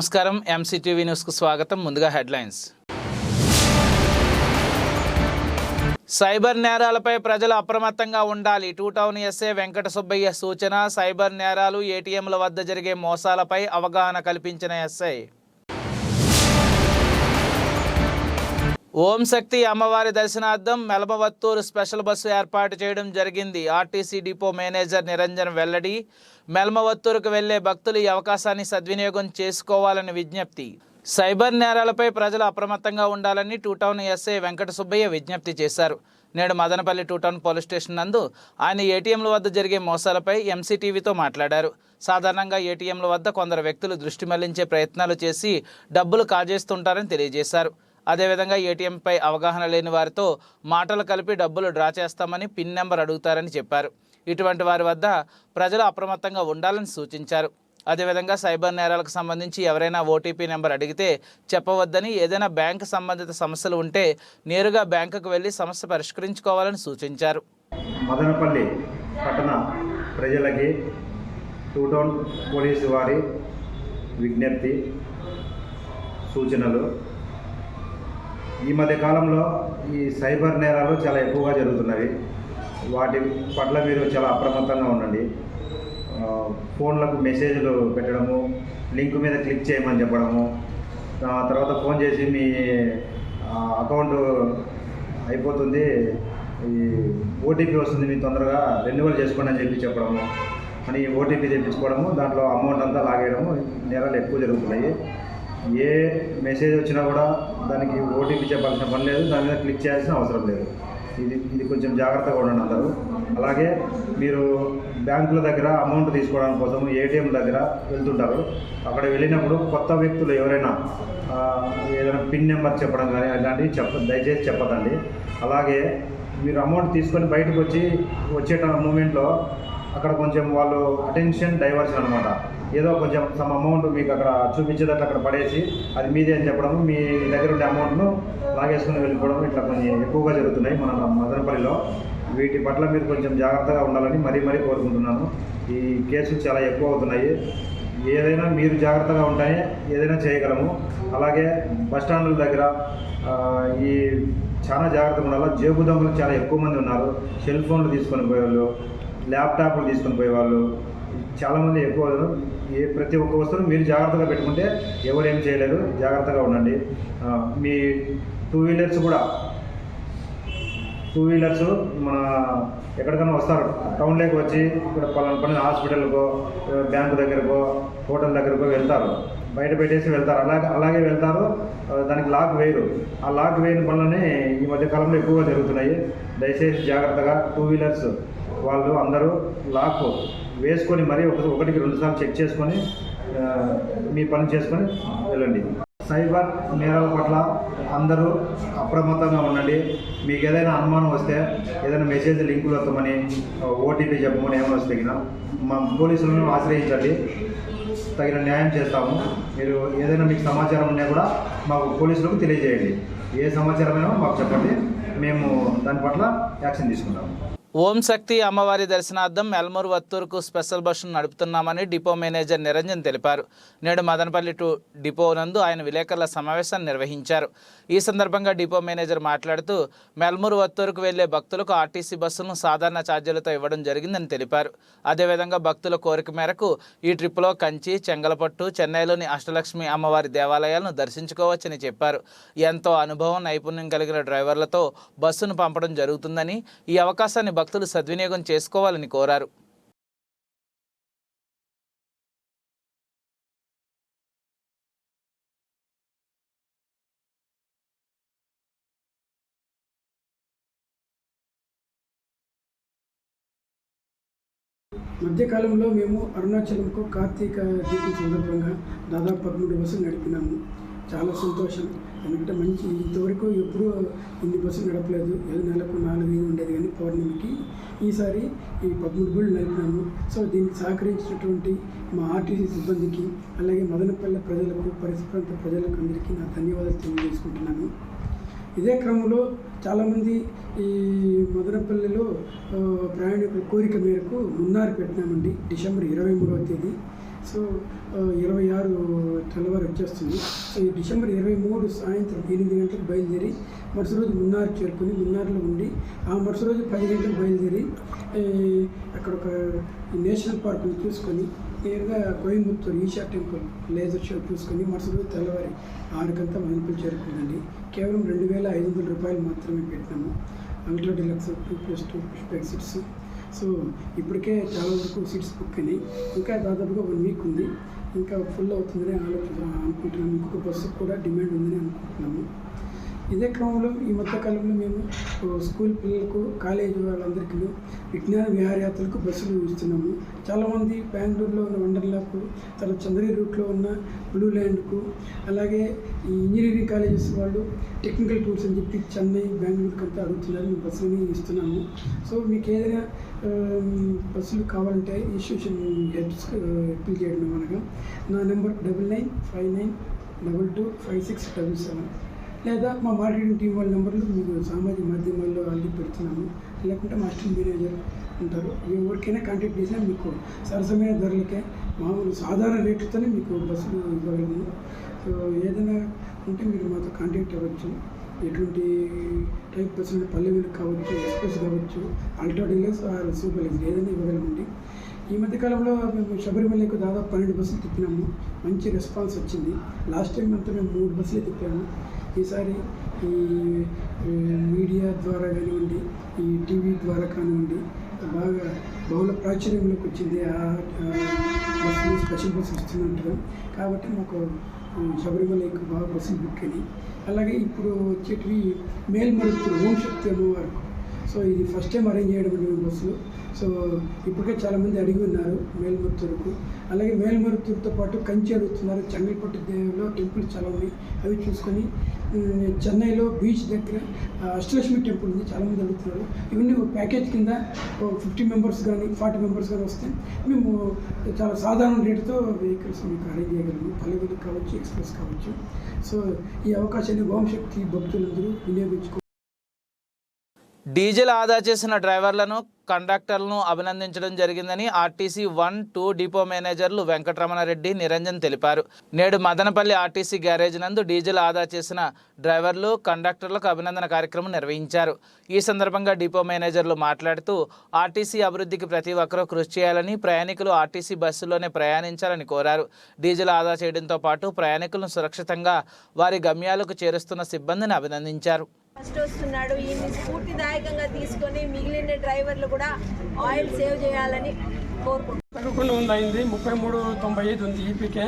నమస్కారం. ఎంసీటీవీ న్యూస్కు స్వాగతం. ముందుగా హెడ్లైన్స్. సైబర్ నేరాలపై ప్రజలు అప్రమత్తంగా ఉండాలి. Two town SA Venkata Subbaiah సూచన సైబర్ నేరాలు ఏటీఎంల వద్ద జరిగే మోసాలపై అవగాహన కల్పించిన ఎస్ఐ. ఓం శక్తి అమ్మవారి దర్శనార్థం మెలమవత్తూరు స్పెషల్ బస్సు ఏర్పాటు చేయడం జరిగింది. ఆర్టీసీ డిపో మేనేజర్ నిరంజన్ వెల్లడి మెలమవత్తూరుకు వెళ్ళే భక్తులు ఈ అవకాశాన్ని సద్వినియోగం చేసుకోవాలని విజ్ఞప్తి. సైబర్ నేరాలపై ప్రజలు అప్రమత్తంగా ఉండాలని two town SI Venkata Subbaiah విజ్ఞప్తి చేశారు. నేడు Madanapalle two town police station నందు ఆయన ఏటీఎంల వద్ద జరిగే మోసాలపై ఎంసీటీవీతో మాట్లాడారు. సాధారణంగా ఏటీఎంల వద్ద కొందరు వ్యక్తులు దృష్టి మళ్ళించే ప్రయత్నాలు చేసి డబ్బులు కాజేస్తుంటారని తెలియజేశారు. అదేవిధంగా ఏటీఎంపై అవగాహన లేని వారితో మాటలు కలిపి డబ్బులు డ్రా చేస్తామని పిన్ నెంబర్ అడుగుతారని చెప్పారు. ఇటువంటి వారి వద్ద ప్రజలు అప్రమత్తంగా ఉండాలని సూచించారు. అదేవిధంగా సైబర్ నేరాలకు సంబంధించి ఎవరైనా ఓటీపీ నెంబర్ అడిగితే చెప్పవద్దని ఏదైనా బ్యాంకు సంబంధిత సమస్యలు ఉంటే నేరుగా బ్యాంకుకు వెళ్ళి సమస్య పరిష్కరించుకోవాలని సూచించారు. మదనపల్లి పట్టణ ప్రజలకి టూ టౌన్ పోలీసు వారి విజ్ఞప్తి సూచనలు ఈ మధ్య కాలంలో ఈ సైబర్ నేరాలు చాలా ఎక్కువగా జరుగుతున్నవి. వాటి పట్ల మీరు చాలా అప్రమత్తంగా ఉండండి. ఫోన్లకు మెసేజ్లు పెట్టడము లింక్ మీద క్లిక్ చేయమని చెప్పడము తర్వాత ఫోన్ చేసి మీ అకౌంట్ అయిపోతుంది. ఈ ఓటీపీ వస్తుంది మీరు తొందరగా రెన్యువల్ చేసుకోండి అని చెప్పి చెప్పడము అని ఓటీపీ తెప్పించుకోవడము దాంట్లో అమౌంట్ అంతా లాగేయడము నేరాలు ఎక్కువ జరుగుతున్నాయి. ఏ మెసేజ్ వచ్చినా కూడా దానికి ఓటీపీ చెప్పాల్సిన పని లేదు. దాని మీద క్లిక్ చేయాల్సిన అవసరం లేదు. ఇది ఇది కొంచెం జాగ్రత్తగా ఉండండి అందరూ. అలాగే మీరు బ్యాంకుల దగ్గర అమౌంట్ తీసుకోవడానికి కోసం ఏటీఎం దగ్గర వెళ్తుంటారు. అక్కడ వెళ్ళినప్పుడు కొత్త వ్యక్తులు ఎవరైనా ఏదైనా పిన్ నెంబర్ చెప్పడం కానీ అలాంటివి చెప్ప దయచేసి చెప్పదండి అలాగే మీరు అమౌంట్ తీసుకొని బయటకు వచ్చి వచ్చేట మూమెంట్లో అక్కడ కొంచెం వాళ్ళు అటెన్షన్ డైవర్షన్ అనమాట ఏదో కొంచెం సమ్ అమౌంట్ మీకు అక్కడ చూపించేటట్టు అక్కడ పడేసి అది మీదే అని చెప్పడం మీ దగ్గర ఉండే అమౌంట్ను లాగేసుకుని వెళ్ళిపోవడం ఇట్లా కొంచెం ఎక్కువగా జరుగుతున్నాయి మన మదనపల్లిలో. వీటి పట్ల మీరు కొంచెం జాగ్రత్తగా ఉండాలని మరీ మరీ కోరుకుంటున్నాను. ఈ కేసులు చాలా ఎక్కువ అవుతున్నాయి. ఏదైనా మీరు జాగ్రత్తగా ఉంటాయి ఏదైనా చేయగలము. అలాగే బస్టాండ్ల దగ్గర ఈ చాలా జాగ్రత్తగా ఉండాలి. జేబు దొంగలు చాలా ఎక్కువ మంది ఉన్నారు. సెల్ ఫోన్లు తీసుకొని పోయేవాళ్ళు ల్యాప్టాప్లు తీసుకొని పోయేవాళ్ళు చాలామంది ఎక్కువ ఏ ప్రతి ఒక్క వస్తువును మీరు జాగ్రత్తగా పెట్టుకుంటే ఎవరు ఏం చేయలేరు. జాగ్రత్తగా ఉండండి. మీ టూ వీలర్స్ కూడా టూ వీలర్స్ మన ఎక్కడికైనా వస్తారు. టౌన్లోకి వచ్చి ఇక్కడ పలానా పని హాస్పిటల్కో బ్యాంకు దగ్గరకో హోటల్ దగ్గరకో వెళ్తారు. బయట పెట్టేసి వెళ్తారు. అలాగే అలాగే వెళ్తారు. దానికి లాక్ వేయరు. ఆ లాక్ వేయని పనులనే ఈ మధ్య కాలంలో ఎక్కువగా జరుగుతున్నాయి. దయచేసి జాగ్రత్తగా టూ వీలర్స్ వాళ్ళు అందరూ లాక్ వేసుకొని మరీ ఒక ఒకటికి రెండుసార్లు చెక్ చేసుకొని మీ పని చేసుకొని వెళ్ళండి. సైబర్ నేరాల పట్ల అందరూ అప్రమత్తంగా ఉండండి. మీకు ఏదైనా అనుమానం వస్తే ఏదైనా మెసేజ్ లింకులు వస్తామని ఓటీపీ చెప్పమని ఏమైనా వస్తే తగిన మా పోలీసులను ఆశ్రయించండి. తగిన న్యాయం చేస్తాము. మీరు ఏదైనా మీకు సమాచారం ఉన్నా కూడా మాకు పోలీసులకు తెలియజేయండి. ఏ సమాచారమైనా మాకు చెప్పండి. మేము దాని పట్ల యాక్షన్ తీసుకుంటాము. ఓం శక్తి అమ్మవారి దర్శనార్థం ఎల్మూరు వత్తూరుకు స్పెషల్ బస్సును నడుపుతున్నామని డిపో మేనేజర్ నిరంజన్ తెలిపారు. నేడు మదనపల్లి టు డిపో నందు ఆయన విలేకరుల సమావేశాన్ని నిర్వహించారు. ఈ సందర్భంగా డిపో మేనేజర్ మాట్లాడుతూ మెల్మూరు వత్తూరుకు వెళ్ళే భక్తులకు ఆర్టీసీ బస్సులను సాధారణ ఛార్జీలతో ఇవ్వడం జరిగిందని తెలిపారు. అదేవిధంగా భక్తుల కోరిక మేరకు ఈ ట్రిప్లో కంచి చెంగలపట్టు చెన్నైలోని అష్టలక్ష్మి అమ్మవారి దేవాలయాలను దర్శించుకోవచ్చని చెప్పారు. ఎంతో అనుభవం నైపుణ్యం కలిగిన డ్రైవర్లతో బస్సును పంపడం జరుగుతుందని ఈ అవకాశాన్ని భక్తులు సద్వినియోగం చేసుకోవాలని కోరారు. మధ్యకాలంలో మేము అరుణాచలంకు కార్తీక దీపం సందర్భంగా దాదాపు పదమూడు బస్సులు నడిపినాము. చాలా సంతోషం. ఎందుకంటే మంచి ఇంతవరకు ఎప్పుడూ ఇన్ని బస్సులు నడపలేదు. ఏదో నెలకు నాలుగు ఉండేది కానీ పౌర్ణమికి ఈసారి ఈ పదమూడు గుళ్ళు నడిపినాము. సో దీనికి సహకరించినటువంటి మా ఆర్టీసీ సిబ్బందికి అలాగే మదనపల్లె ప్రజలకు పరిసర ప్రాంత ప్రజలకు అందరికీ నా ధన్యవాదాలు తెలియజేసుకుంటున్నాను. ఇదే క్రమంలో చాలామంది ఈ మదనపల్లెలో ప్రయాణికుల కోరిక మేరకు మున్నారు పెట్టినామండి. డిసెంబర్ ఇరవై మూడవ తేదీ. సో ఇరవై ఆరు తెల్లవారు వచ్చేస్తుంది. సో ఈ డిసెంబర్ ఇరవై మూడు సాయంత్రం ఎనిమిది గంటలకు బయలుదేరి మరుసటి రోజు మున్నారు చేరుకుని మున్నార్లో ఉండి ఆ మరుసటి రోజు పది గంటలకు బయలుదేరి అక్కడ ఒక నేషనల్ పార్క్ని చూసుకొని నేరుగా Coimbatore Isha temple laser show చూసుకొని మరుసటి రోజు తెల్లవారి ఆరుకంతా మనుపులు చేరుకుందండి. కేవలం రెండు వేల ఐదు వందల రూపాయలు మాత్రమే పెట్టినాము. Ultra deluxe two plus two push so ఇప్పటికే చాలా వరకు సీట్స్ బుక్ అయినాయి. ఇంకా దాదాపుగా వన్ వీక్ ఉంది. ఇంకా ఫుల్ అవుతుందని ఆలోచన అనుకుంటున్నాము. ఇంకొక బస్సు కూడా డిమాండ్ ఉందని అనుకుంటున్నాము. ఇదే క్రమంలో ఈ మధ్యకాలంలో మేము స్కూల్ పిల్లలకు కాలేజీ వాళ్ళందరికీ విజ్ఞాన విహారయాత్రలకు బస్సులు ఇస్తున్నాము. చాలామంది బెంగళూరులో ఉన్న వండర్లాకు తర్వాత చంద్రగిరి రూట్లో ఉన్న బ్లూ ల్యాండ్కు అలాగే ఈ ఇంజనీరింగ్ కాలేజెస్ వాళ్ళు టెక్నికల్ టూర్స్ అని చెప్పి చెన్నై బెంగళూరుకి అంతా అడుగుతున్నారు. మేము బస్సులని ఇస్తున్నాము. సో మీకు ఏదైనా బస్సులు కావాలంటే ఇన్స్టిట్యూషన్ హెడ్స్ అప్పీల్ చేయడం అనగా నా number double nine five nine double two five six double seven. లేదా మా మార్కెటింగ్ టీం వాళ్ళ నెంబర్లు మీకు సామాజిక మాధ్యమాల్లో అల్లి పెడుతున్నాము లేకుంటే మా అసిస్టెంట్ మేనేజర్ ఉంటారు. ఎవరికైనా కాంటాక్ట్ చేసినా మీకు సరసమైన ధరలకే మామూలు సాధారణ రేట్లతోనే మీకు బస్సులు ఇవ్వగలము. సో ఏదైనా ఉంటే మీరు మాతో కాంటాక్ట్ అవ్వచ్చు. ఎటువంటి టైప్ బస్సులు పల్లెవీలు కావచ్చు ఎక్స్ప్రెస్ కావచ్చు అల్ట్రా డీలక్స్ సూపర్ లగ్జరీ ఏదైనా ఇవ్వగలమండి. ఈ మధ్యకాలంలో మేము శబరిమలకు దాదాపు పన్నెండు బస్సులు తిప్పినాము. మంచి రెస్పాన్స్ వచ్చింది. లాస్ట్ టైం అంతా మేము మూడు బస్సులే తిప్పాము. ఈసారి ఈ మీడియా ద్వారా కానివ్వండి ఈ టీవీ ద్వారా కానివ్వండి బాగా బహుళ ప్రాచుర్యంలోకి వచ్చింది ఆ బస్సులు స్పెషల్ బస్సు వస్తున్నట్టుగా కాబట్టి మాకు శబరిమల ఎక్కువ బాగా బస్సులు బుక్ అయినాయి. అలాగే ఇప్పుడు వచ్చేటివి మేల్మరుత్తు ఓం శక్తి అమ్మవారు. సో ఇది ఫస్ట్ టైం అరేంజ్ చేయడం బస్సులు. సో ఇప్పటికే చాలామంది అడిగి ఉన్నారు మేల్మరుతూరుకు అలాగే మేల్మరుతూరుతో పాటు కంచి అడుగుతున్నారు చెంగల్పట్టు దేవిలో టెంపుల్స్ చాలా ఉన్నాయి. అవి చూసుకొని చెన్నైలో బీచ్ దగ్గర అష్టలక్ష్మి టెంపుల్ ఉంది. చాలామంది అడుగుతున్నారు. ఇవన్నీ ఒక ప్యాకేజ్ కింద ఫిఫ్టీ మెంబర్స్ కానీ ఫార్టీ మెంబర్స్ కానీ వస్తే మేము చాలా సాధారణ రేటుతో వెహికల్స్ మీకు అరేంజ్ చేయగలము. పల్లెవీలు కావచ్చు ఎక్స్ప్రెస్ కావచ్చు. సో ఈ అవకాశాన్ని ఓంశక్తి భక్తులందరూ వినియోగించుకో డీజిల్ ఆదా చేసిన డ్రైవర్లను కండక్టర్లను అభినందించడం జరిగిందని ఆర్టీసీ వన్ టూ డిపో మేనేజర్లు వెంకటరమణారెడ్డి నిరంజన్ తెలిపారు. నేడు మదనపల్లి ఆర్టీసీ గ్యారేజ్ నందు డీజిల్ ఆదా చేసిన డ్రైవర్లు కండక్టర్లకు అభినందన కార్యక్రమం నిర్వహించారు. ఈ సందర్భంగా డిపో మేనేజర్లు మాట్లాడుతూ ఆర్టీసీ అభివృద్ధికి ప్రతి ఒక్కరూ కృషి చేయాలని ప్రయాణికులు ఆర్టీసీ బస్సులోనే ప్రయాణించాలని కోరారు. డీజిల్ ఆదా చేయడంతో పాటు ప్రయాణికులను సురక్షితంగా వారి గమ్యాలకు చేరుస్తున్న సిబ్బందిని అభినందించారు. ఫస్ట్ వస్తున్నాడు. ఈయన్ని స్ఫూర్తిదాయకంగా తీసుకొని మిగిలిన డ్రైవర్లు కూడా ఆయిల్ సేవ్ చేయాలని కోరుకుంటున్నాను ఉంది అయింది ముప్పై మూడు తొంభై ఐదు ఉంది ఈపీకే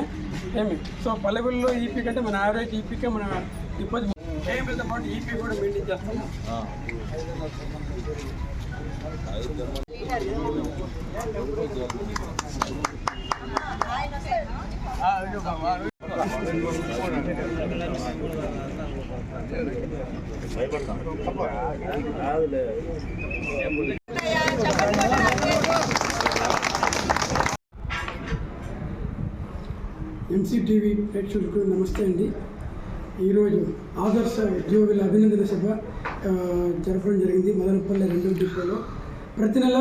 ఏమి సో పల్లెవెల్లో ఈపీ కంటే మన యావరేజ్ ఈపీకే మన పాటు ఈపీ కూడా మెయింటైన్ చేస్తాము ఎన్సీటీవీ ప్రేక్షకులకు నమస్తే అండి. ఈరోజు ఆదర్శ ఉద్యోగుల అభినందన సభ జరపడం జరిగింది. మదనపల్లి రెండో డిపోలో. ప్రతి నెల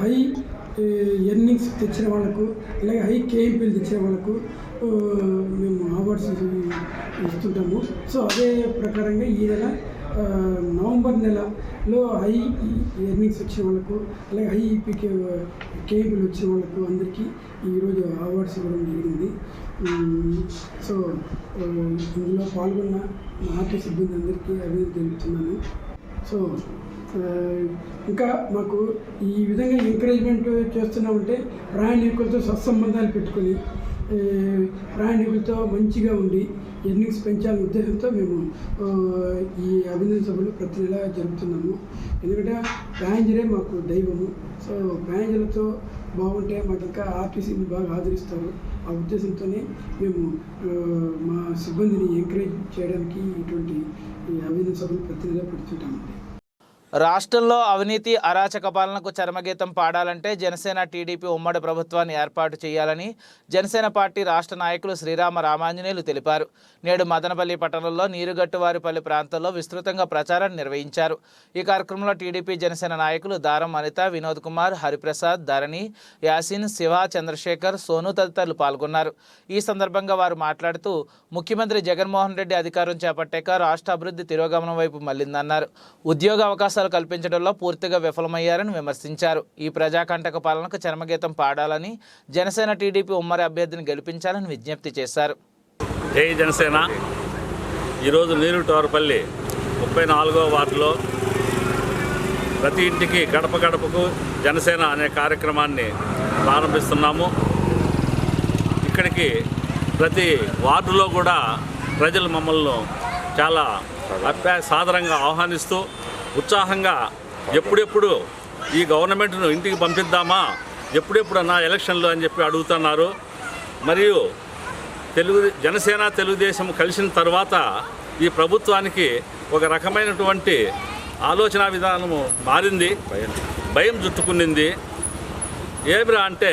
హై ఎర్నింగ్స్ తెచ్చిన వాళ్ళకు అలాగే హై కేఎంపీలు తెచ్చిన వాళ్ళకు మేము అవార్డ్స్ ఇస్తుంటాము. సో అదే ప్రకారంగా ఈ నెల నవంబర్ నెల లో హై ఎర్నింగ్స్ వచ్చిన వాళ్ళకు అలాగే హై ఈపీకే కేబుల్ వచ్చిన వాళ్ళకు అందరికీ ఈరోజు అవార్డ్స్ ఇవ్వడం జరిగింది. సో ఇందులో పాల్గొన్న ఆర్టీ సిబ్బంది అందరికీ అభివృద్ధి తెలుపుతున్నాను. సో ఇంకా మాకు ఈ విధంగా ఎంకరేజ్మెంట్ చేస్తున్నామంటే ప్రయాణికులతో సత్సంబంధాలు పెట్టుకొని ప్రయాణికులతో మంచిగా ఉండి ఎర్నింగ్స్ పెంచాలనే ఉద్దేశంతో మేము ఈ అభినందన సభలు ప్రతి నెల జరుపుతున్నాము. ఎందుకంటే ప్యాసింజరే మాకు దైవము. సో ప్యాసింజర్లతో బాగుంటే మాకు ఇంకా ఆర్టీసీని బాగా ఆదరిస్తారు. ఆ ఉద్దేశంతోనే మేము మా సిబ్బందిని ఎంకరేజ్ చేయడానికి ఇటువంటి ఈ అభినందన సభలు ప్రతి నెల పెడుతుంటామండి. రాష్ట్రంలో అవినీతి అరాచక పాలనకు చరమగీతం పాడాలంటే జనసేన టీడీపీ ఉమ్మడి ప్రభుత్వాన్ని ఏర్పాటు చేయాలని జనసేన పార్టీ రాష్ట్ర నాయకులు శ్రీరామ రామాంజనేయులు తెలిపారు. నేడు మదనపల్లి పట్టణంలో నీరుగట్టువారిపల్లి ప్రాంతంలో విస్తృతంగా ప్రచారాన్ని నిర్వహించారు. ఈ కార్యక్రమంలో టీడీపీ జనసేన నాయకులు దారం అనిత వినోద్ కుమార్ హరిప్రసాద్ ధరణి యాసిన్ శివ చంద్రశేఖర్ సోను తదితరులు పాల్గొన్నారు. ఈ సందర్భంగా వారు మాట్లాడుతూ ముఖ్యమంత్రి జగన్మోహన్ రెడ్డి అధికారం చేపట్టాక రాష్ట్ర అభివృద్ధి తిరోగమనం వైపు మళ్ళిందన్నారు ఉద్యోగ అవకాశం అవకాశాలు కల్పించడంలో పూర్తిగా విఫలమయ్యారని విమర్శించారు. ఈ ప్రజాకంటక పాలనకు చర్మగీతం పాడాలని జనసేన టీడీపీ ఉమ్మడి అభ్యర్థిని గెలిపించాలని విజ్ఞప్తి చేశారు. జై జనసేన. ఈరోజు నీరు టోరపల్లి ముప్పై నాలుగో వార్డులో ప్రతి ఇంటికి గడప గడపకు జనసేన అనే కార్యక్రమాన్ని ప్రారంభిస్తున్నాము. ఇక్కడికి ప్రతి వార్డులో కూడా ప్రజలు మమ్మల్ని చాలా అప్యా ఆహ్వానిస్తూ ఉత్సాహంగా ఎప్పుడెప్పుడు ఈ గవర్నమెంట్ను ఇంటికి పంపిద్దామా? ఎప్పుడెప్పుడు అన్న ఎలక్షన్లు అని చెప్పి అడుగుతున్నారు. మరియు తెలుగు జనసేన తెలుగుదేశం కలిసిన తర్వాత ఈ ప్రభుత్వానికి ఒక రకమైనటువంటి ఆలోచన విధానము మారింది. భయం జుట్టుకునింది ఏమిరా అంటే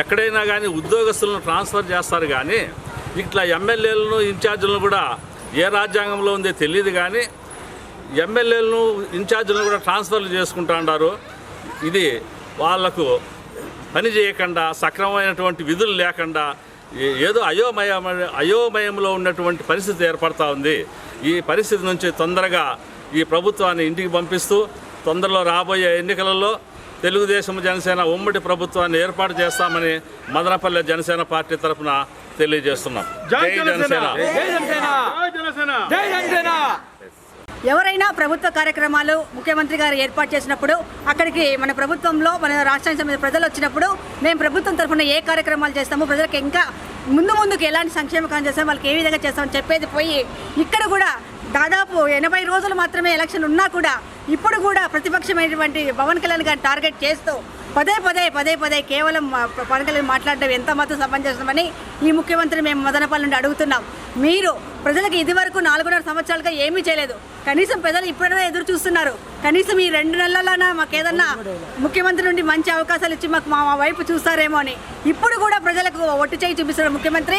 ఎక్కడైనా కానీ ఉద్యోగస్తులను ట్రాన్స్ఫర్ చేస్తారు కానీ ఇట్లా ఎమ్మెల్యేలను ఇన్ఛార్జీలను కూడా ఏ రాజ్యాంగంలో ఉందో తెలియదు కానీ ఎమ్మెల్యేలను ఇన్ఛార్జీలను కూడా ట్రాన్స్ఫర్లు చేసుకుంటా ఉన్నారు ఇది వాళ్ళకు పని చేయకుండా సక్రమమైనటువంటి విధులు లేకుండా ఏదో అయోమయ అయోమయంలో ఉన్నటువంటి పరిస్థితి ఏర్పడతా ఉంది. ఈ పరిస్థితి నుంచి తొందరగా ఈ ప్రభుత్వాన్ని ఇంటికి పంపిస్తూ తొందరలో రాబోయే ఎన్నికలలో తెలుగుదేశం జనసేన ఉమ్మడి ప్రభుత్వాన్ని ఏర్పాటు చేస్తామని మదనపల్లె జనసేన పార్టీ తరఫున తెలియజేస్తున్నాం. జై జనసేన. ఎవరైనా ప్రభుత్వ కార్యక్రమాలు ముఖ్యమంత్రి గారు ఏర్పాటు చేసినప్పుడు అక్కడికి మన ప్రభుత్వంలో మన రాష్ట్రానికి సంబంధించిన ప్రజలు వచ్చినప్పుడు మేము ప్రభుత్వం తరఫున ఏ కార్యక్రమాలు చేస్తాము ప్రజలకు ఇంకా ముందు ముందుకు ఎలాంటి సంక్షేమ కార్యం చేస్తాం వాళ్ళకి ఏ విధంగా చేస్తామని చెప్పేది పోయి ఇక్కడ కూడా దాదాపు ఎనభై రోజులు మాత్రమే ఎలక్షన్ ఉన్నా కూడా ఇప్పుడు కూడా ప్రతిపక్షమైనటువంటి పవన్ కళ్యాణ్ గారిని టార్గెట్ చేస్తూ పదే పదే పదే పదే కేవలం పవన్ కళ్యాణ్ మాట్లాడడం ఎంత మాత్రం సమంజసమని ఈ ముఖ్యమంత్రి మేము మదనపల్లి నుండి అడుగుతున్నాం. మీరు ప్రజలకు ఇదివరకు నాలుగున్నర సంవత్సరాలుగా ఏమీ చేయలేదు. కనీసం ప్రజలు ఇప్పుడైనా ఎదురు చూస్తున్నారు. కనీసం ఈ రెండు నెలలైనా మాకు ఏదన్నా ముఖ్యమంత్రి నుండి మంచి అవకాశాలు ఇచ్చి మాకు మా మా వైపు చూస్తారేమో అని. ఇప్పుడు కూడా ప్రజలకు ఒట్టు చేయి చూపిస్తున్న ముఖ్యమంత్రి.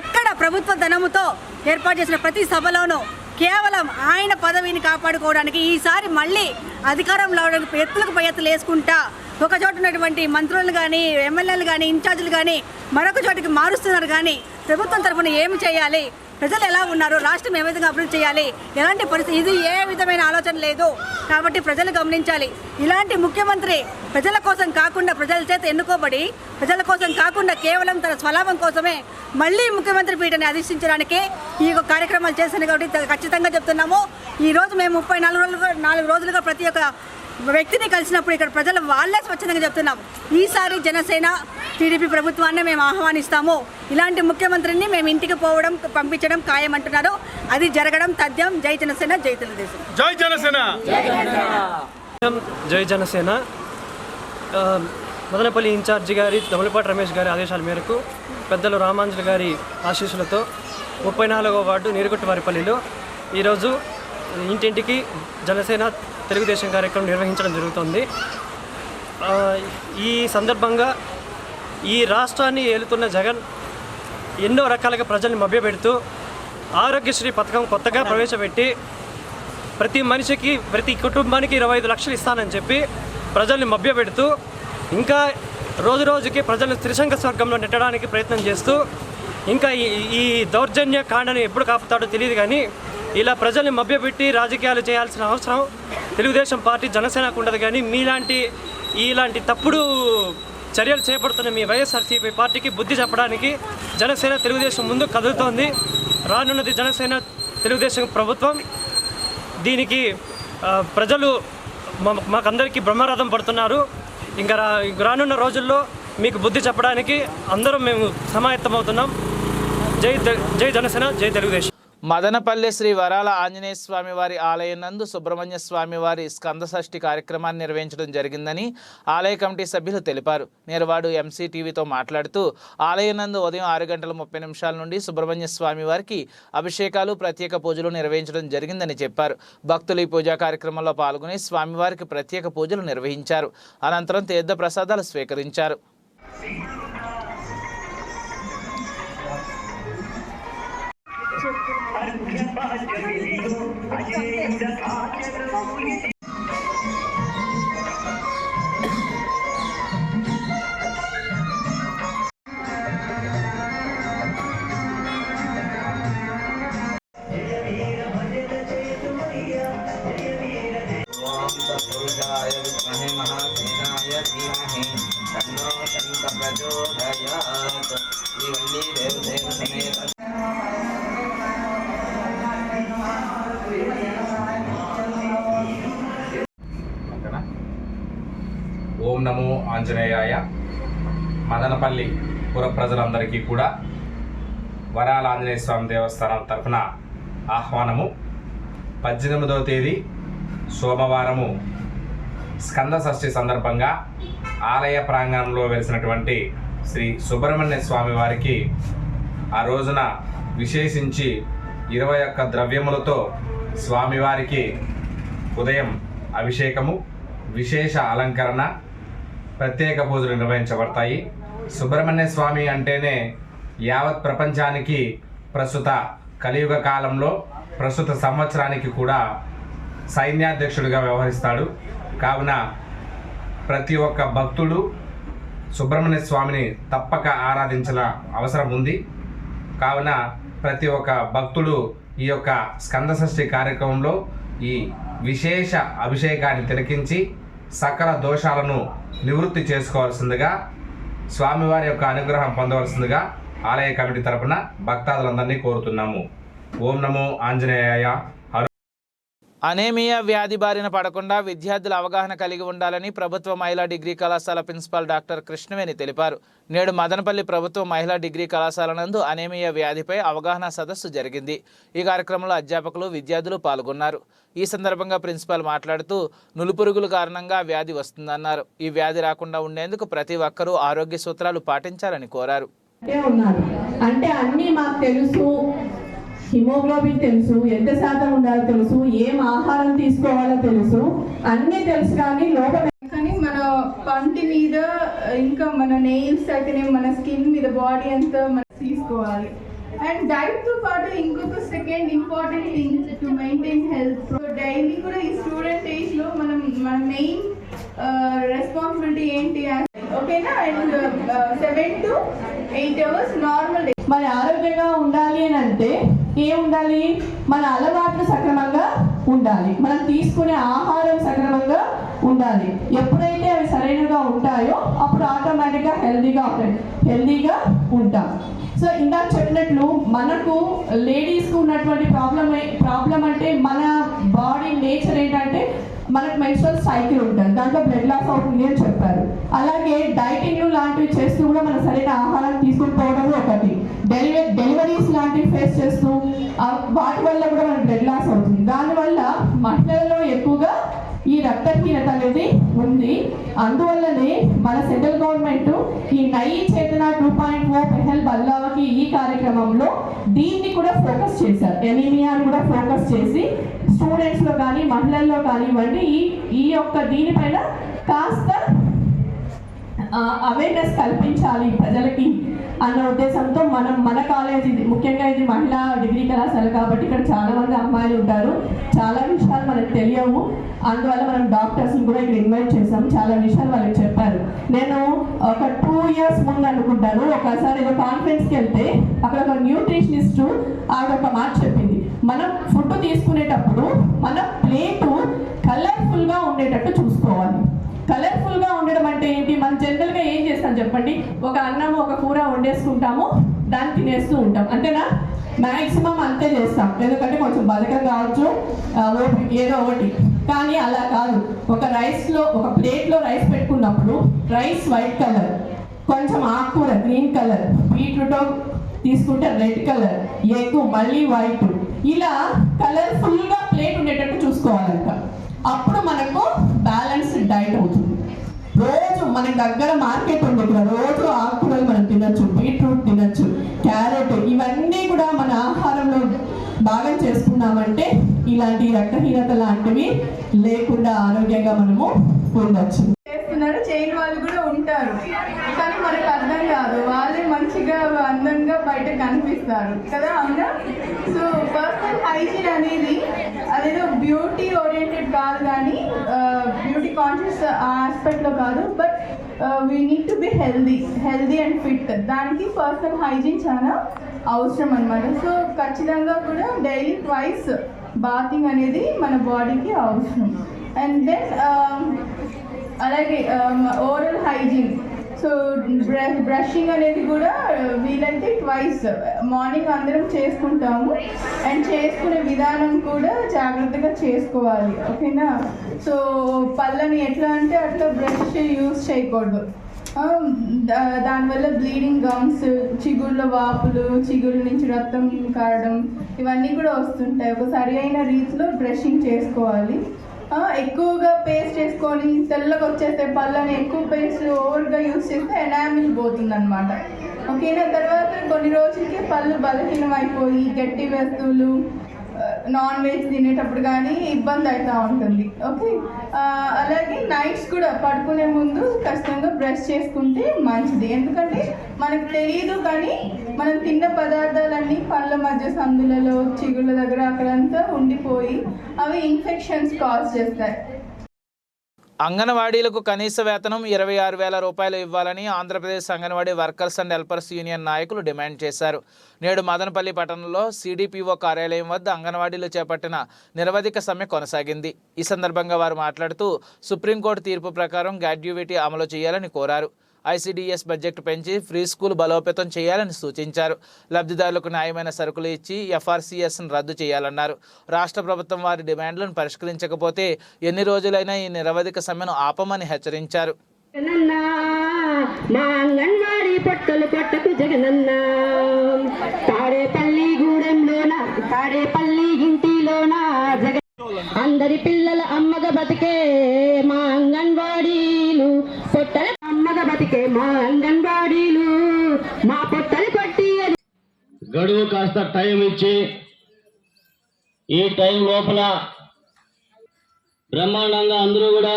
ఎక్కడ ప్రభుత్వ ధనముతో ఏర్పాటు చేసిన ప్రతి సభలోనూ కేవలం ఆయన పదవిని కాపాడుకోవడానికి ఈసారి మళ్ళీ అధికారంలో రావడానికి ఎత్తులకు పై ఎత్తులు వేసుకుంటా ఒక చోట ఉన్నటువంటి మంత్రులు కానీ ఎమ్మెల్యేలు కానీ ఇన్ఛార్జీలు కానీ మరొక చోటికి మారుస్తున్నారు కానీ ప్రభుత్వం తరఫున ఏమి చేయాలి? ప్రజలు ఎలా ఉన్నారు? రాష్ట్రం ఏ విధంగా అభివృద్ధి చేయాలి? ఎలాంటి పరిస్థితి ఇది ఏ విధమైన ఆలోచన లేదు. కాబట్టి ప్రజలు గమనించాలి. ఇలాంటి ముఖ్యమంత్రి ప్రజల కోసం కాకుండా ప్రజల చేత ఎన్నుకోబడి ప్రజల కోసం కాకుండా కేవలం తన స్వలాభం కోసమే మళ్ళీ ముఖ్యమంత్రి పీఠని అధిష్ఠించడానికి ఈ యొక్క కార్యక్రమాలు చేశాను కాబట్టి ఖచ్చితంగా చెప్తున్నాము. ఈ రోజు మేము ముప్పై నాలుగు రోజులుగా నాలుగు రోజులుగా ప్రతి ఒక్క వ్యక్తిని కలిసినప్పుడు ఇక్కడ ప్రజలు వాళ్ళే స్వచ్ఛందంగా చెప్తున్నాం ఈసారి జనసేన టీడీపీ ప్రభుత్వాన్ని మేము ఆహ్వానిస్తాము. ఇలాంటి ముఖ్యమంత్రిని మేము ఇంటికి పోవడం పంపించడం ఖాయమంటున్నారు. అది జరగడం తథ్యం. జై జనసేన జై తెలుగుదేశం. జై జనసేన! జై జనసేన! మదనపల్లి ఇన్ఛార్జి గారి దమలపాటి రమేష్ గారి ఆదేశాల మేరకు పెద్దలు రామాంజలి గారి ఆశీస్సులతో ముప్పై నాలుగవ వార్డు నీరుగొట్టువారిపల్లిలో ఈరోజు ఇంటింటికి జనసేన తెలుగుదేశం కార్యక్రమం నిర్వహించడం జరుగుతుంది. ఈ సందర్భంగా ఈ రాష్ట్రాన్ని ఏలుతున్న జగన్ ఎన్నో రకాలుగా ప్రజల్ని మభ్యపెడుతూ ఆరోగ్యశ్రీ పథకం కొత్తగా ప్రవేశపెట్టి ప్రతి మనిషికి ప్రతి కుటుంబానికి ఇరవై ఐదు లక్షలు ఇస్తానని చెప్పి ప్రజల్ని మభ్యపెడుతూ ఇంకా రోజు రోజుకి ప్రజలను త్రిశంఖ స్వర్గంలో నెట్టడానికి ప్రయత్నం చేస్తూ ఇంకా ఈ ఈ దౌర్జన్య కాండను ఎప్పుడు కాపుతాడో తెలియదు కానీ ఇలా ప్రజల్ని మభ్యపెట్టి రాజకీయాలు చేయాల్సిన అవసరం తెలుగుదేశం పార్టీ జనసేనకు ఉండదు కానీ మీలాంటి ఇలాంటి తప్పుడు చర్యలు చేపడుతున్న మీ వైఎస్ఆర్సీపీ పార్టీకి బుద్ధి చెప్పడానికి జనసేన తెలుగుదేశం ముందు కదులుతోంది. రానున్నది జనసేన తెలుగుదేశం ప్రభుత్వం. దీనికి ప్రజలు మాకందరికీ బ్రహ్మరథం పడుతున్నారు. ఇంకా రా రానున్న రోజుల్లో మీకు బుద్ధి చెప్పడానికి అందరం మేము సమాయత్తమవుతున్నాం. జై జై జనసేన జై తెలుగుదేశం. మదనపల్లె శ్రీ వరాల ఆంజనేయ స్వామి వారి ఆలయం నందు సుబ్రహ్మణ్య స్వామి వారి స్కందషష్ఠి కార్యక్రమాన్ని నిర్వహించడం జరిగిందని ఆలయ కమిటీ సభ్యులు తెలిపారు. నేరువాడు ఎంసీటీవీతో మాట్లాడుతూ ఆలయం నందు ఉదయం ఆరు గంటల ముప్పై నిమిషాల నుండి సుబ్రహ్మణ్య స్వామి వారికి అభిషేకాలు ప్రత్యేక పూజలు నిర్వహించడం జరిగిందని చెప్పారు. భక్తులు ఈ పూజా కార్యక్రమంలో పాల్గొని స్వామివారికి ప్రత్యేక పూజలు నిర్వహించారు. అనంతరం తీర్థ ప్రసాదాలు స్వీకరించారు. ప్రచోదయాత్ శ్రీ దేవదేవ సమేత ఓం నమో ఆంజనేయాయ. మదనపల్లి పుర ప్రజలందరికీ కూడా వరాల ఆంజనేయ స్వామి దేవస్థానం తరఫున ఆహ్వానము. పద్దెనిమిదవ తేదీ సోమవారము స్కంద షష్ఠి సందర్భంగా ఆలయ ప్రాంగణంలో వెలిసినటువంటి శ్రీ సుబ్రహ్మణ్య స్వామి వారికి ఆ రోజున విశేషించి ఇరవై ఒక్క ద్రవ్యములతో స్వామివారికి ఉదయం అభిషేకము విశేష అలంకరణ ప్రత్యేక పూజలు నిర్వహించబడతాయి. సుబ్రహ్మణ్య స్వామి అంటేనే యావత్ ప్రపంచానికి ప్రస్తుత కలియుగ కాలంలో ప్రస్తుత సంవత్సరానికి కూడా సైన్యాధ్యక్షుడిగా వ్యవహరిస్తాడు. కావున ప్రతి ఒక్క భక్తుడు సుబ్రహ్మణ్య స్వామిని తప్పక ఆరాధించిన అవసరం ఉంది. కావున ప్రతి ఒక్క భక్తుడు ఈ యొక్క స్కందషష్ఠి కార్యక్రమంలో ఈ విశేష అభిషేకాన్ని తిలకించి సకల దోషాలను నివృత్తి చేసుకోవాల్సిందిగా స్వామివారి యొక్క అనుగ్రహం పొందవలసిందిగా ఆలయ కమిటీ తరపున భక్తాదులందరినీ కోరుతున్నాము. ఓం నమో ఆంజనేయాయ. అనేమియా వ్యాధి బారిన పడకుండా విద్యార్థుల అవగాహన కలిగి ఉండాలని ప్రభుత్వ మహిళా డిగ్రీ కళాశాల ప్రిన్సిపాల్ డాక్టర్ కృష్ణవేణి తెలిపారు. నేడు మదనపల్లి ప్రభుత్వ మహిళా డిగ్రీ కళాశాల నందు అనేమియా వ్యాధిపై అవగాహన సదస్సు జరిగింది. ఈ కార్యక్రమంలో అధ్యాపకులు విద్యార్థులు పాల్గొన్నారు. ఈ సందర్భంగా ప్రిన్సిపాల్ మాట్లాడుతూ నులుపురుగుల కారణంగా వ్యాధి వస్తుందన్నారు. ఈ వ్యాధి రాకుండా ఉండేందుకు ప్రతి ఒక్కరూ ఆరోగ్య సూత్రాలు పాటించాలని కోరారు. అంటే అన్ని మాకు తెలుసు. హిమోగ్లోబిన్ తెలుసు ఎంత శాతం ఉండాలో తెలుసు ఏం ఆహారం తీసుకోవాలో తెలుసు అన్నీ తెలుసు కానీ లోపల కానీ మన పంటి మీద ఇంకా మన నెయిల్స్ అయితేనే మన స్కిన్ మీద బాడీ అంతా మనం తీసుకోవాలి. అండ్ డైట్తో పాటు ఇంకొక second important thing to maintain health so daily కూడా ఈ స్టూడెంట్ ఏజ్లో మనం మన మెయిన్ రెస్పాన్సిబిలిటీ ఏంటి ఓకేనా? And seven to eight hours normal మరి ఆరోగ్యంగా ఉండాలి అని అంటే ఏం ఉండాలి మన అలవాట్లు సక్రమంగా ఉండాలి. మనం తీసుకునే ఆహారం సక్రమంగా ఉండాలి. ఎప్పుడైతే అవి సరైనగా ఉంటాయో అప్పుడు ఆటోమేటిక్గా హెల్దీగా ఉంటాయి. హెల్దీగా ఉంటాం. సో ఇందాక చెప్పినట్లు మనకు లేడీస్కు ఉన్నటువంటి ప్రాబ్లం ప్రాబ్లం అంటే మన బాడీ నేచర్ ఏంటంటే మనకు మెన్స్ట్రల్ సైకిల్ ఉంటుంది. దాంట్లో బ్లడ్ లాస్ అవుతుంది అని చెప్పారు. అలాగే డైటింగ్ లాంటివి చేస్తూ కూడా మనం సరైన ఆహారం తీసుకుపోవడం ఒకటి. డెలివరీ డెలివరీస్ లాంటివి ఫేస్ చేస్తూ ఆ వాటి వల్ల కూడా మనకు బ్లడ్ లాస్ అవుతుంది. దానివల్ల మహిళల్లో ఎక్కువగా ఈ రక్తహీనత అనేది ఉంది. అందువల్లనే మన సెంట్రల్ గవర్నమెంట్ ఈ నై చేతన టూ పాయింట్ ఓ పెహల్ బల్లావకి ఈ కార్యక్రమంలో దీన్ని కూడా ఫోకస్ చేశారు. ఎనీమియాని కూడా ఫోకస్ చేసి స్టూడెంట్స్లో కానీ మహిళల్లో కానివ్వండి ఈ ఈ యొక్క దీనిపైన కాస్త అవేర్నెస్ కల్పించాలి ప్రజలకి. అన్న ఉద్దేశంతో మనం మన కాలేజ్ ఇది ముఖ్యంగా ఇది మహిళా డిగ్రీ కళాశాల కాబట్టి ఇక్కడ చాలా మంది అమ్మాయిలు ఉంటారు. చాలా విషయాలు మనకు తెలియవు. అందువల్ల మనం డాక్టర్స్ని కూడా ఇక్కడ ఇన్వైట్ చేసాం చాలా విషయాలు వాళ్ళకి చెప్పారు. నేను ఒక టూ ఇయర్స్ ముందు అనుకుంటాను. ఒకసారి ఏదో కాన్ఫరెన్స్కి వెళ్తే అక్కడ ఒక న్యూట్రిషనిస్ట్ ఆవిడ ఒక మాట చెప్పింది. మనం ఫుడ్ తీసుకునేటప్పుడు మన ప్లేటు కలర్ఫుల్గా ఉండేటట్టు చూసుకోవాలి. చెప్పండి ఒక అన్నం ఒక కూర వండేసుకుంటాము దాన్ని తినేస్తూ ఉంటాం. అంతేనా? మ్యాక్సిమం అంతే చేస్తాం. ఎందుకంటే కొంచెం బలకం కావచ్చు ఏదో ఒకటి. కానీ అలా కాదు. ఒక రైస్లో ఒక ప్లేట్లో రైస్ పెట్టుకున్నప్పుడు రైస్ వైట్ కలర్ కొంచెం ఆకుకూర గ్రీన్ కలర్ బీట్రూట్ తీసుకుంటే రెడ్ కలర్ ఎగ్ మళ్ళీ వైట్. ఇలా కలర్ఫుల్గా ప్లేట్ ఉండేటట్టు చూసుకోవాలంట. అప్పుడు మనకు బ్యాలెన్స్డ్ డైట్ అవుతుంది. తినచ్చు మనకి దగ్గర మార్కెట్ ఉంది ఇక్కడ రోజు ఆకుకూరలు మనం తినొచ్చు బీట్రూట్ తినొచ్చు క్యారెట్ ఇవన్నీ కూడా మన ఆహారంలో భాగం చేసుకున్నామంటే ఇలాంటి రక్తహీనత లాంటివి లేకుండా ఆరోగ్యంగా మనము ఉండొచ్చు. చేస్తున్నారు చేయని వాళ్ళు కూడా ఉంటారు. కానీ మనకు అర్థం కాదు. వాళ్ళే మంచిగా అందంగా బయట కనిపిస్తారు. కదా అవునా? సో పర్సనల్ హైజీన్ అనేది అదేదో బ్యూటీ ఓరియంటెడ్ కాదు కానీ బ్యూటీ కాన్షియస్ ఆస్పెక్ట్లో కాదు. But we need to be healthy healthy and fit దానికి పర్సనల్ హైజీన్ చాలా అవసరం అనమాట సో ఖచ్చితంగా కూడా డైలీ ట్వైస్ బాతింగ్ అనేది మన బాడీకి అవసరం. అండ్ దెన్ అలాగే ఓరల్ హైజీన్ సో బ్రషింగ్ అనేది కూడా వీలైతే ట్వైస్ మార్నింగ్ అందరం చేసుకుంటాము. అండ్ చేసుకునే విధానం కూడా జాగ్రత్తగా చేసుకోవాలి. ఓకేనా? సో పళ్ళని ఎట్లా అంటే అట్లా బ్రష్ యూస్ చేయకూడదు. Um, దానివల్ల బ్లీడింగ్ గమ్స్ చిగుళ్ళ వాపులు చిగుళ్ళ నుంచి రక్తం కారడం ఇవన్నీ కూడా వస్తుంటాయి. ఒక సరి అయిన రీతిలో బ్రషింగ్ చేసుకోవాలి. ఎక్కువగా పేస్ట్ చేసుకొని తెల్లగా వచ్చేస్తే పళ్ళని ఎక్కువ పేస్ట్ ఓవర్గా యూస్ చేస్తే ఎనామిల్ పోతుంది అనమాట ఓకేనా తర్వాత కొన్ని రోజులకి పళ్ళు బలహీనం అయిపోయి గట్టి వస్తువులు నాన్ వెజ్ తినేటప్పుడు కానీ ఇబ్బంది అవుతూ ఉంటుంది. ఓకే అలాగే నైట్స్ కూడా పడుకునే ముందు ఖచ్చితంగా బ్రష్ చేసుకుంటే మంచిది. ఎందుకంటే మనకు తెలియదు కానీ మనం తిన్న పదార్థాలన్నీ పళ్ళ మధ్య సందులలో చిగుళ్ళ దగ్గర అక్కడంతా ఉండిపోయి అవి ఇన్ఫెక్షన్స్ కాజ్ చేస్తాయి. అంగన్వాడీలకు కనీస వేతనం ఇరవై ఆరు వేల రూపాయలు ఇవ్వాలని Andhra Pradesh anganwadi workers and helpers union నాయకులు డిమాండ్ చేశారు. నేడు మదనపల్లి పట్టణంలో సిడిపిఓ కార్యాలయం వద్ద అంగన్వాడీలు చేపట్టిన నిరవధిక సమ్మె కొనసాగింది. ఈ సందర్భంగా వారు మాట్లాడుతూ సుప్రీంకోర్టు తీర్పు ప్రకారం గ్రాడ్యుయేటీ అమలు చేయాలని కోరారు. ఐసీడీఎస్ బడ్జెట్ పెంచి ఫ్రీ స్కూల్ బలోపేతం చేయాలని సూచించారు. లబ్ధిదారులకు న్యాయమైన సరుకులు ఇచ్చి ఎఫ్ఆర్సీఎస్ను రద్దు చేయాలన్నారు. రాష్ట్ర ప్రభుత్వం వారి డిమాండ్లను పరిష్కరించకపోతే ఎన్ని రోజులైనా ఈ నిరవధిక సమ్మెను ఆపమని హెచ్చరించారు. మా పొట్టలు తాడేపల్లి గూడెంలోన తాడేపల్లి ఇంటిలోన అందరి పిల్లల అమ్మగ బతికే మా అంగన్వాడీలు పొట్టల అమ్మగ బతికే మా అంగన్వాడీలు మా పొట్టలు పట్టి గడువు కాస్త టైం ఇచ్చి ఈ టైం లోపల బ్రహ్మాండంగా అందరూ కూడా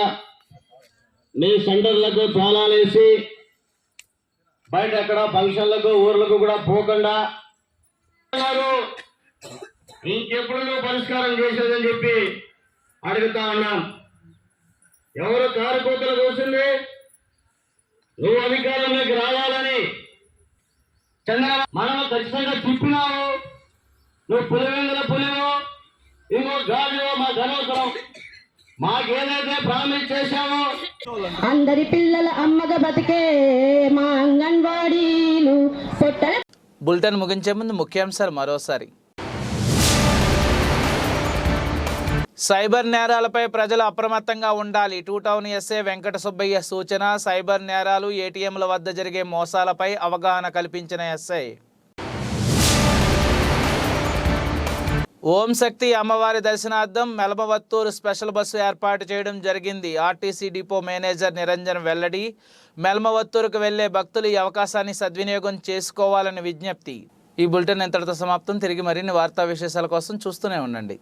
మీ సెంటర్లకు తాళాలు వేసి బయట ఎక్కడ ఫంక్షన్లకు ఊర్లకు కూడా పోకుండా ఇంకెప్పుడు పరిష్కారం చేసేదని చెప్పి అడుగుతా ఉన్నాం. ఎవరు కారుకోతలు కోసింది? నువ్వు అధికారంలోకి రావాలని చంద్రబాబు మనం ఖచ్చితంగా తిప్పినావు నువ్వు పులివెందుల పులివో ఇంకో గాలివో మాకు అనవసరం మాకేదైతే ప్రామిస్ చేశామో అందరి పిల్లల అమ్మగ బతికే మా అంగన్వాడీలు బులెటిన్ ముగించే ముందు ముఖ్యాంశాలు మరోసారి. సైబర్ నేరాలపై ప్రజలు అప్రమత్తంగా ఉండాలి. Two town S A Venkata Subbaiah సూచన సైబర్ నేరాలు ఏటీఎంల వద్ద జరిగే మోసాలపై అవగాహన కల్పించిన ఎస్ఐ. ఓం శక్తి అమ్మవారి దర్శనార్థం మెలమవత్తూరు స్పెషల్ బస్సు ఏర్పాటు చేయడం జరిగింది. ఆర్టీసీ డిపో మేనేజర్ నిరంజన్ వెల్లడి మెలమవత్తూరుకు వెళ్ళే భక్తులు ఈ అవకాశాన్ని సద్వినియోగం చేసుకోవాలని విజ్ఞప్తి. ఈ బులెటిన్ ఇంతటితో సమాప్తం. తిరిగి మరిన్ని వార్తా విశేషాల కోసం చూస్తూనే ఉండండి.